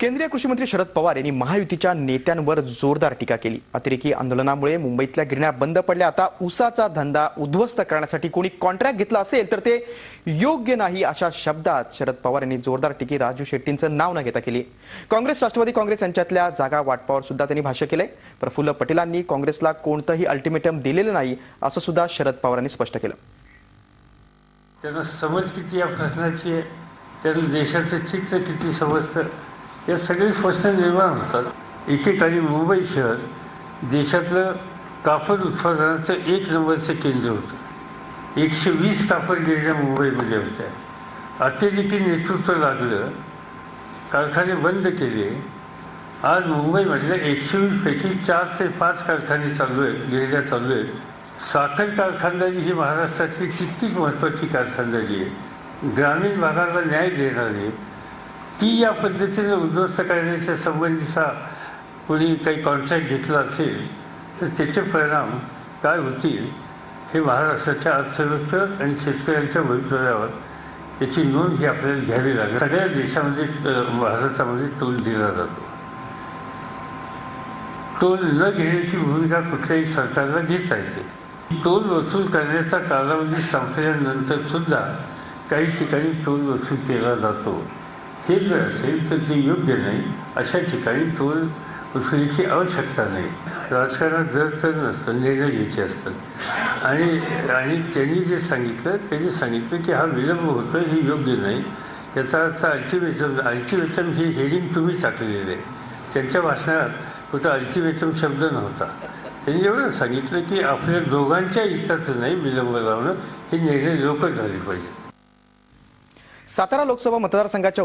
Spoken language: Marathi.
केंद्रीय कृषी मंत्री शरद पवार यांनी महायुतीच्या नेत्यांवर जोरदार टीका केली. अतिरेकी आंदोलनामुळे मुंबईतल्या गिरण्या बंद पडल्या. आता उसाचा धंदा उद्ध्वस्त करण्यासाठी कोणी कॉन्ट्रॅक्ट घेतला असेल तर ते योग्य नाही अशा शब्दात शरद पवार यांनी जोरदार टीकी राजू शेट्टींचं नाव न घेता केली. काँग्रेस राष्ट्रवादी काँग्रेस यांच्यातल्या जागा वाटपावर सुद्धा त्यांनी भाष्य केलंय. प्रफुल्ल पटेलांनी काँग्रेसला कोणतंही अल्टिमेटम दिलेलं नाही असं सुद्धा शरद पवारांनी स्पष्ट केलं. त्यांना समज किती या प्रश्नाची आहे त्यांना देशाचं चित्र किती समजतं या सगळे प्रश्न निर्माण होतात. एकेकाळी मुंबई शहर देशातलं कापड उत्पादनाचं एक नंबरचं केंद्र होतं. एकशे वीस कापड गिरण्या मुंबईमध्ये होत्या. अतिरेकी नेतृत्व लागलं कारखाने बंद केले. आज मुंबईमधल्या एकशे वीसपैकी चार ते पाच कारखाने चालू आहेत गिरण्या चालू आहेत. साखर कारखानदारी ही महाराष्ट्रातली कित्येक महत्त्वाची कारखानदारी आहे. ग्रामीण भागाला न्याय देणारी ती या पद्धतीने उद्ध्वस्त करण्याच्या संबंधीचा कोणी काही कॉन्ट्रॅक्ट घेतला असेल तर त्याचे परिणाम काय होतील हे महाराष्ट्राच्या अर्थव्यवस्थेवर आणि शेतकऱ्यांच्या भवितव्यावर याची नोंद ही आपल्याला घ्यावी लागेल. सगळ्या देशामध्ये भारतामध्ये टोल दिला जातो. टोल न घेण्याची भूमिका कुठल्याही सरकारला घेता येते. टोल वसूल करण्याचा कालावधी संपल्यानंतर सुद्धा काही ठिकाणी टोल वसूल केला जातो. हे जर असेल तर ते योग्य नाही अशा ठिकाणी तो वसुलीची आवश्यकता नाही. राजकारणात जर तर नसतं निर्णय घ्यायचे असतात. आणि आणि त्यांनी जे सांगितलं त्यांनी सांगितलं की हा विलंब होतो हे योग्य नाही. याचा अर्थ अल्टिमेटम अल्टिमेटम ही हेडिंग तुम्ही टाकलेली आहे. त्यांच्या भाषणात कुठं अल्टिमेटम शब्द नव्हता. त्यांनी एवढं सांगितलं की आपल्या दोघांच्या हिताचं नाही विलंब लावणं हे निर्णय लोक झाले पाहिजे सातारा लोकसभा मतदारसंघाच्या